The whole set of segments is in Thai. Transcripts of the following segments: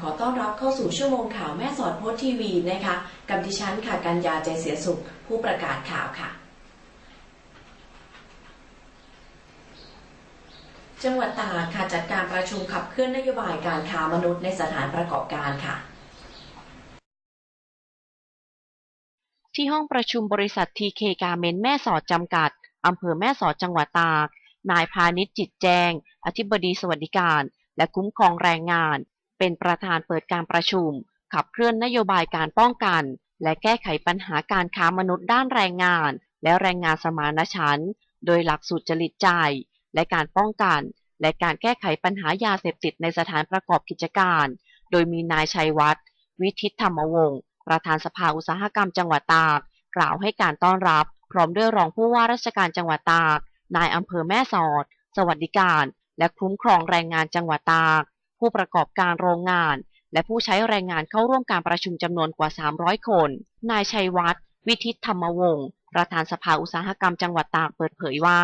ขอต้อนรับเข้าสต์ทีวีนะคะกับดิฉันค่ะกัญญาใจเสียสุข ผู้ประกาศข่าวค่ะ จังหวัดตากค่ะจัดการประชุมขับเคลื่อนนโยบายการค้ามนุษย์ในสถานประกอบการค่ะที่ห้องประชุมบริษัททีเคกาเมนแม่สอดจำกัดอำเภอแม่สอดจังหวัดตาก นายพาณิชย์จิตแจง อธิบดีสวัสดิการ และคุ้มครองแรงงาน เป็นประธานเปิดการประชุม ขับเคลื่อนนโยบายการป้องกัน และแก้ไขปัญหาการค้ามนุษย์ด้านแรงงาน และแรงงานสมานฉันท์โดยหลักสูตรจริตใจ และการป้องกัน และการแก้ไขปัญหายาเสพติดในสถานประกอบกิจการ โดยมีนายชัยวัฒน์วิทิตธรรมวงศ์ประธานสภาอุตสาหกรรมจังหวัดตาก กล่าวให้การต้อนรับ พร้อมด้วยรองผู้ว่าราชการจังหวัดตาก นายอำเภอแม่สอด สวัสดิการ และคุ้มครองแรงงานจังหวัดตาก ผู้ประกอบการโรงงาน และผู้ใช้แรงงานเข้าร่วมการประชุมจำนวนกว่า 300 คน นายชัยวัฒน์วิทิตธรรมวงศ์ประธานสภาอุตสาหกรรมจังหวัดตากเปิดเผยว่า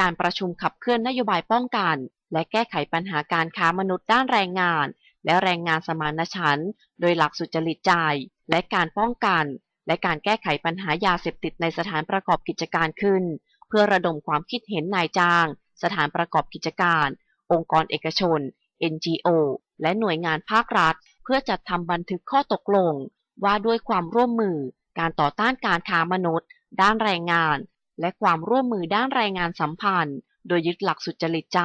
การประชุมขับเคลื่อนนโยบายป้องกัน และแก้ไขปัญหาการค้ามนุษย์ด้านแรงงาน และแรงงานสมานฉันท์โดยหลักสุจริตใจ และการป้องกัน และการแก้ไขปัญหายาเสพติดในสถานประกอบกิจการขึ้น เพื่อระดมความคิดเห็นนายจ้าง สถานประกอบกิจการ องค์กรเอกชน NGO และหน่วยงานภาครัฐ เพื่อจัดทำบันทึกข้อตกลง ว่าด้วยความร่วมมือ การต่อต้านการค้ามนุษย์ ด้านแรงงาน และความร่วมมือด้านแรงงานสัมพันธ์ โดยยึดหลักสุจริตใจ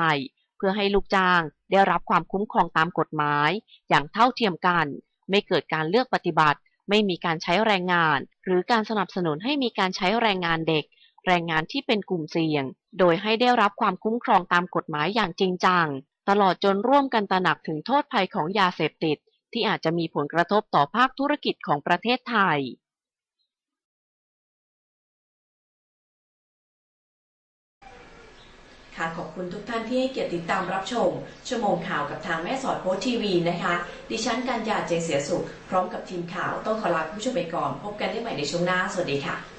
เพื่อให้ลูกจ้างได้รับความคุ้มครองตามกฎหมาย อย่างเท่าเทียมกัน ไม่เกิดการเลือกปฏิบัติ ไม่มีการใช้แรงงาน หรือการสนับสนุนให้มีการใช้แรงงานเด็ก แรงงานที่เป็นกลุ่มเสี่ยง โดยให้ได้รับความคุ้มครองตามกฎหมายอย่างจริงจัง ตลอดจนร่วมกันตระหนักถึงโทษภัยของยาเสพติด ที่อาจจะมีผลกระทบต่อภาคธุรกิจของประเทศไทยค่ะขอบคุณทุกท่านที่ให้เกียรติติดตามรับชม ชั่วโมงข่าวกับทางแม่สอดโพสต์ทีวีนะคะ ดิฉันกัญญาเจเสียสุข พร้อมกับทีมข่าวต้องขอลาคุณผู้ชมไปก่อน พบกันได้ใหม่ในช่วงหน้า สวัสดีค่ะ